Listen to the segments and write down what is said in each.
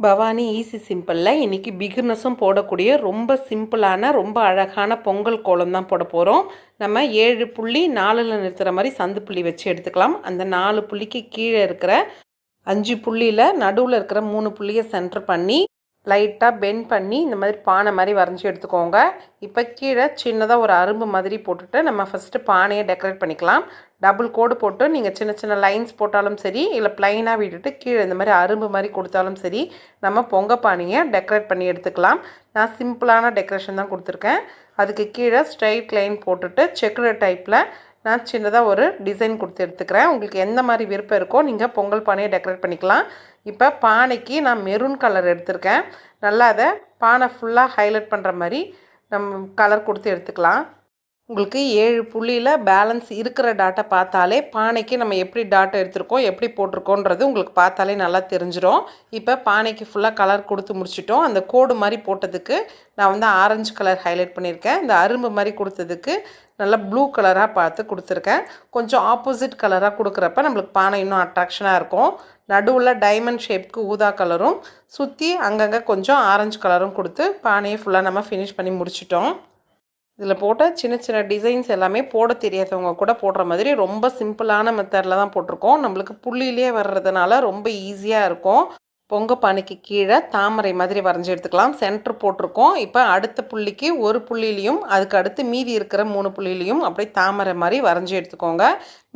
Bhavani easy சிம்பிளில் இன்றைக்கி பிகினஸும் போடக்கூடிய ரொம்ப சிம்பிளான ரொம்ப அழகான பொங்கல் கோலம் தான் போட போகிறோம் நம்ம ஏழு புள்ளி நாலில் நிறுத்துகிற மாதிரி சந்து புள்ளி வச்சு எடுத்துக்கலாம். அந்த நாலு புள்ளிக்கு கீழே இருக்கிற அஞ்சு புள்ளியில் நடுவில் இருக்கிற மூணு புள்ளியை சென்டர் பண்ணி லைட்டாக பெண்ட் பண்ணி இந்த மாதிரி பானை மாதிரி வரைஞ்சி எடுத்துக்கோங்க. இப்போ கீழே சின்னதாக ஒரு அரும்பு மாதிரி போட்டுட்டு நம்ம ஃபஸ்ட்டு பானையை டெக்கரேட் பண்ணிக்கலாம். டபுள் கோடு போட்டு நீங்கள் சின்ன சின்ன லைன்ஸ் போட்டாலும் சரி இல்லை ப்ளைனாக விட்டுட்டு கீழே இந்த மாதிரி அரும்பு மாதிரி கொடுத்தாலும் சரி நம்ம பொங்க பானையை டெக்கரேட் பண்ணி எடுத்துக்கலாம். நான் சிம்பிளான டெக்கரேஷன் தான் கொடுத்துருக்கேன். அதுக்கு கீழே ஸ்ட்ரைட் லைன் போட்டுட்டு செக்குடு டைப்பில் நான் சின்னதாக ஒரு டிசைன் கொடுத்து எடுத்துக்கிறேன். உங்களுக்கு எந்த மாதிரி விருப்பம் இருக்கோ நீங்கள் பொங்கல் பானையை டெக்கரேட் பண்ணிக்கலாம். இப்போ பானைக்கு நான் மெரூன் கலர் எடுத்திருக்கேன். நல்லா அதை பானை ஃபுல்லாக ஹைலைட் பண்ணுற மாதிரி நம்ம கலர் கொடுத்து எடுத்துக்கலாம். உங்களுக்கு ஏழு புள்ளியில் பேலன்ஸ் இருக்கிற டாட்டை பார்த்தாலே பானைக்கு நம்ம எப்படி டாட்டை எடுத்திருக்கோம் எப்படி போட்டிருக்கோன்றது உங்களுக்கு பார்த்தாலே நல்லா தெரிஞ்சிடும் இப்போ பானைக்கு ஃபுல்லாக கலர் கொடுத்து முடிச்சிட்டோம். அந்த கோடு மாதிரி போட்டதுக்கு நான் வந்து ஆரஞ்சு கலர் ஹைலைட் பண்ணியிருக்கேன். இந்த அரும்பு மாதிரி கொடுத்ததுக்கு நல்லா ப்ளூ கலராக பார்த்து கொடுத்துருக்கேன். கொஞ்சம் ஆப்போசிட் கலராக கொடுக்குறப்ப நம்மளுக்கு பானை இன்னும் அட்ராக்ஷனாக இருக்கும். நடுவில் டைமண்ட் ஷேப்க்கு ஊதா கலரும் சுற்றி அங்கங்கே கொஞ்சம் ஆரஞ்சு கலரும் கொடுத்து பானையை ஃபுல்லாக நம்ம ஃபினிஷ் பண்ணி முடிச்சிட்டோம். இதில் போட்ட சின்ன சின்ன டிசைன்ஸ் எல்லாமே போட தெரியாதவங்க கூட போடுற மாதிரி ரொம்ப சிம்பிளான மெத்தடில் தான் போட்டிருக்கோம். நம்மளுக்கு புள்ளியிலே வர்றதுனால ரொம்ப ஈஸியாக இருக்கும். பொங்க பானைக்கு கீழே தாமரை மாதிரி வரைஞ்சி எடுத்துக்கலாம். சென்டர் போட்டிருக்கோம். இப்போ அடுத்த புள்ளிக்கு ஒரு புள்ளிலையும் அதுக்கு அடுத்து மீதி இருக்கிற மூணு புள்ளிலையும் அப்படியே தாமரை மாதிரி வரைஞ்சி எடுத்துக்கோங்க.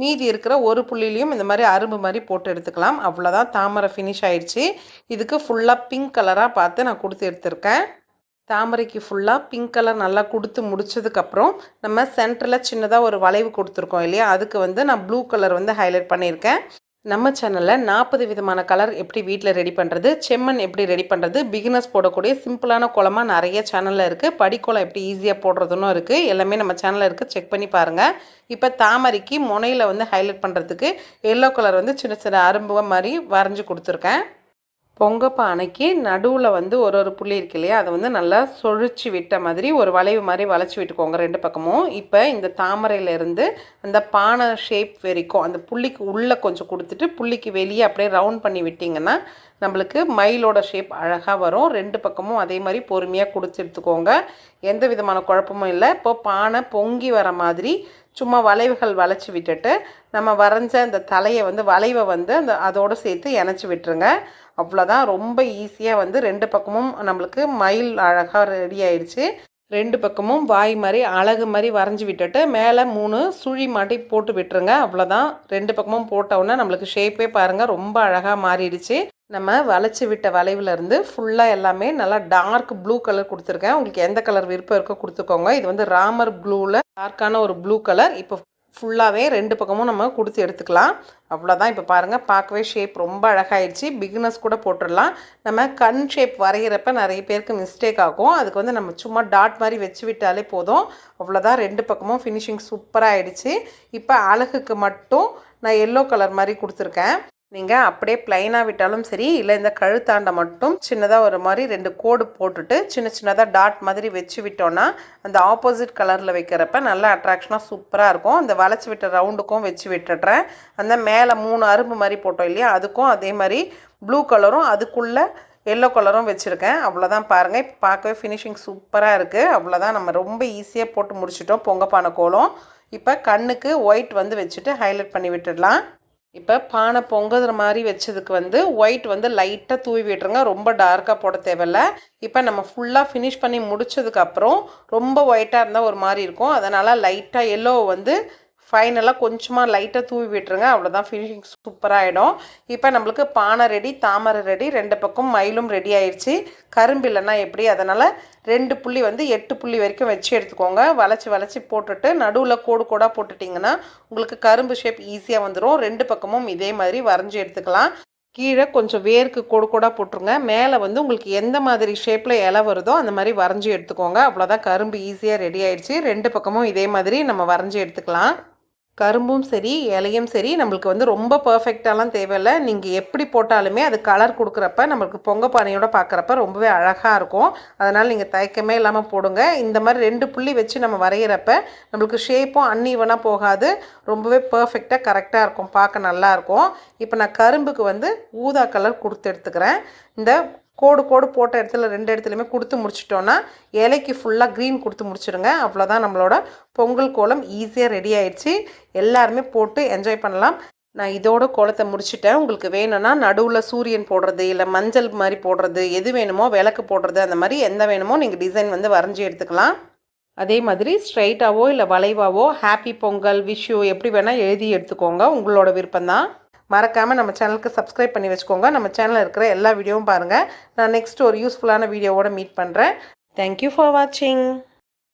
மீதி இருக்கிற ஒரு புள்ளிலையும் இந்த மாதிரி அரும்பு மாதிரி போட்டு எடுத்துக்கலாம். அவ்வளோதான் தாமரை ஃபினிஷ் ஆயிடுச்சு இதுக்கு ஃபுல்லாக பிங்க் கலராக பார்த்து நான் கொடுத்து எடுத்திருக்கேன். தாமரைக்கு ஃபுல்லாக பிங்க் கலர் நல்லா கொடுத்து முடிச்சதுக்கப்புறம் நம்ம சென்டரில் சின்னதாக ஒரு வளைவு கொடுத்துருக்கோம் இல்லையா? அதுக்கு வந்து நான் ப்ளூ கலர் வந்து ஹைலைட் பண்ணியிருக்கேன். நம்ம சேனலில் நாற்பது விதமான கலர் எப்படி வீட்டில் ரெடி பண்ணுறது செம்மண் எப்படி ரெடி பண்ணுறது பிகினர்ஸ் போடக்கூடிய சிம்பிளான குளமாக நிறைய சேனலில் இருக்குது படிக்குளம் எப்படி ஈஸியாக போடுறதுன்னு இருக்குது எல்லாமே நம்ம சேனலில் இருக்குது செக் பண்ணி பாருங்கள் இப்போ தாமரைக்கு முனையில் வந்து ஹைலைட் பண்ணுறதுக்கு எல்லோ கலர் வந்து சின்ன சின்ன அரும்பு மாதிரி வரைஞ்சி கொடுத்துருக்கேன். பொங்க பானைக்கு நடுவில் வந்து ஒரு ஒரு புள்ளி இருக்கு இல்லையா? அதை வந்து நல்லா சொழிச்சு விட்ட மாதிரி ஒரு வளைவு மாதிரி வளைச்சி விட்டுக்கோங்க ரெண்டு பக்கமும். இப்போ இந்த தாமரையிலேருந்து அந்த பானை ஷேப் வரைக்கும் அந்த புள்ளிக்கு உள்ளே கொஞ்சம் கொடுத்துட்டு புள்ளிக்கு வெளியே அப்படியே ரவுண்ட் பண்ணி விட்டிங்கன்னா நம்மளுக்கு மயிலோட ஷேப் அழகாக வரும். ரெண்டு பக்கமும் அதே மாதிரி பொறுமையாக கொடுத்து எடுத்துக்கோங்க. எந்த விதமான குழப்பமும் இல்லை. இப்போ பானை பொங்கி வர மாதிரி சும்மா வளைவுகள் வளைச்சி விட்டுட்டு நம்ம வரைஞ்ச அந்த தலையை வந்து வளைவை வந்து அந்த அதோடு சேர்த்து இணைச்சி விட்டுருங்க. அவ்வளோதான் ரொம்ப ஈஸியாக வந்து ரெண்டு பக்கமும் நம்மளுக்கு மயில் அழகாக ரெடி ஆயிடுச்சு. ரெண்டு பக்கமும் வாய் மாதிரி அழகு மாதிரி வரைஞ்சி விட்டுட்டு மேலே மூணு சுழி மாட்டி போட்டு விட்டுருங்க. அவ்வளோதான் ரெண்டு பக்கமும் போட்டவுடனே நம்மளுக்கு ஷேப்பே பாருங்கள் ரொம்ப அழகாக மாறிடுச்சு. நம்ம வளைச்சி விட்ட வளைவுலேருந்து ஃபுல்லாக எல்லாமே நல்லா டார்க் ப்ளூ கலர் கொடுத்துருக்கேன். உங்களுக்கு எந்த கலர் விருப்பம் இருக்கோ கொடுத்துக்கோங்க. இது வந்து ராமர் ப்ளூவில் டார்க்கான ஒரு ப்ளூ கலர் இப்போ ஃபுல்லாகவே ரெண்டு பக்கமும் நம்ம கொடுத்து எடுத்துக்கலாம். அவ்வளோதான் இப்போ பாருங்கள் பார்க்கவே ஷேப் ரொம்ப அழகாயிடுச்சு. பிகினஸ் கூட போட்டுடலாம். நம்ம கண் ஷேப் வரைகிறப்ப நிறைய பேருக்கு மிஸ்டேக் ஆகும். அதுக்கு வந்து நம்ம சும்மா டாட் மாதிரி வச்சு விட்டாலே போதும். அவ்வளோதான் ரெண்டு பக்கமும் ஃபினிஷிங் சூப்பராக ஆயிடுச்சு. இப்போ அழகுக்கு மட்டும் நான் எல்லோ கலர் மாதிரி கொடுத்துருக்கேன். நீங்கள் அப்படியே ப்ளைனாக விட்டாலும் சரி இல்லை இந்த கழுத்தாண்டை மட்டும் சின்னதாக ஒரு மாதிரி ரெண்டு கோடு போட்டுட்டு சின்ன சின்னதாக டாட் மாதிரி வச்சு விட்டோன்னா அந்த ஆப்போசிட் கலரில் வைக்கிறப்ப நல்லா அட்ராக்ஷனாக சூப்பராக இருக்கும். அந்த வளைச்சி விட்ட ரவுண்டுக்கும் வச்சு விட்டுடுறேன். அந்த மேலே மூணு அரும்பு மாதிரி போட்டோம் இல்லையா அதுக்கும் அதே மாதிரி ப்ளூ கலரும் அதுக்குள்ளே எல்லோ கலரும் வச்சுருக்கேன். அவ்வளோதான் பாருங்கள் இப்போ பார்க்கவே ஃபினிஷிங் சூப்பராக இருக்குது அவ்வளோதான் நம்ம ரொம்ப ஈஸியாக போட்டு முடிச்சிட்டோம். பொங்கப்பான கோலம். இப்போ கண்ணுக்கு ஒயிட் வந்து வச்சுட்டு ஹைலைட் பண்ணி விட்டுடலாம். இப்போ பானை பொங்குற மாதிரி வச்சதுக்கு வந்து ஒயிட் வந்து லைட்டாக தூவி விட்டுருங்க. ரொம்ப டார்க்காக போட தேவையில்ல. இப்போ நம்ம ஃபுல்லாக ஃபினிஷ் பண்ணி முடிச்சதுக்கப்புறம் ரொம்ப ஒயிட்டாக இருந்தால் ஒரு மாதிரி இருக்கும். அதனால் லைட்டாக எல்லோ வந்து ஃபைனலாக கொஞ்சமாக லைட்டாக தூவி விட்டுருங்க. அவ்வளோதான் ஃபினிஷிங் சூப்பராக ஆகிடும் இப்போ நம்மளுக்கு பானை ரெடி தாமரை ரெடி ரெண்டு பக்கம் மயிலும் ரெடி ஆயிடுச்சு கரும்பு இல்லைன்னா எப்படி? அதனால் ரெண்டு புள்ளி வந்து எட்டு புள்ளி வரைக்கும் வச்சு எடுத்துக்கோங்க. வளைச்சி வளைச்சி போட்டுட்டு நடுவில் கோடு கோடாக போட்டுட்டிங்கன்னா உங்களுக்கு கரும்பு ஷேப் ஈஸியாக வந்துடும் ரெண்டு பக்கமும் இதே மாதிரி வரைஞ்சி எடுத்துக்கலாம். கீழே கொஞ்சம் வேர்க்கு கோடு கோடாக போட்டுருங்க. மேலே வந்து உங்களுக்கு எந்த மாதிரி ஷேப்பில் இலை வருதோ அந்த மாதிரி வரைஞ்சி எடுத்துக்கோங்க. அவ்வளோதான் கரும்பு ஈஸியாக ரெடி ஆயிடுச்சு ரெண்டு பக்கமும் இதே மாதிரி நம்ம வரைஞ்சி எடுத்துக்கலாம். கரும்பும் சரி இலையும் சரி நம்மளுக்கு வந்து ரொம்ப பர்ஃபெக்டாலாம் தேவையில்லை. நீங்கள் எப்படி போட்டாலுமே அது கலர் கொடுக்குறப்ப நம்மளுக்கு பொங்க பானையோட பார்க்குறப்ப ரொம்பவே அழகாக இருக்கும். அதனால் நீங்கள் தயக்கமே இல்லாமல் போடுங்க. இந்த மாதிரி ரெண்டு புள்ளி வச்சு நம்ம வரைகிறப்ப நம்மளுக்கு ஷேப்பும் அன்னீவனாக போகாது. ரொம்பவே பர்ஃபெக்டாக கரெக்டாக இருக்கும். பார்க்க நல்லாயிருக்கும் இப்போ நான் கரும்புக்கு வந்து ஊதா கலர் கொடுத்து எடுத்துக்கிறேன். இந்த கோடு கோடு போட்ட இடத்துல ரெண்டு இடத்துலையுமே கொடுத்து முடிச்சிட்டோன்னா இலைக்கு ஃபுல்லாக க்ரீன் கொடுத்து முடிச்சிடுங்க. அவ்வளோதான் நம்மளோட பொங்கல் கோலம் ஈஸியாக ரெடி ஆயிடுச்சு. எல்லாருமே போட்டு என்ஜாய் பண்ணலாம். நான் இதோட கோலத்தை முடிச்சிட்டேன். உங்களுக்கு வேணும்னா நடுவில் சூரியன் போடுறது இல்லை மஞ்சள் மாதிரி போடுறது எது வேணுமோ விளக்கு போடுறது அந்த மாதிரி எந்த வேணுமோ நீங்கள் டிசைன் வந்து வரைஞ்சி எடுத்துக்கலாம். அதே மாதிரி ஸ்ட்ரைட்டாவோ இல்லை வளைவாவோ ஹாப்பி பொங்கல் விஷு எப்படி வேணால் எழுதி எடுத்துக்கோங்க. உங்களோட விருப்பம்தான். மறக்காமல் நம்ம சேனலுக்கு சப்ஸ்கிரைப் பண்ணி வச்சுக்கோங்க. நம்ம சேனலில் இருக்கிற எல்லா வீடியோவும் பாருங்கள் நான் நெக்ஸ்ட் ஒரு யூஸ்ஃபுல்லான வீடியோவோட மீட் பண்ணுறேன் தேங்க்யூ ஃபார் வாட்சிங்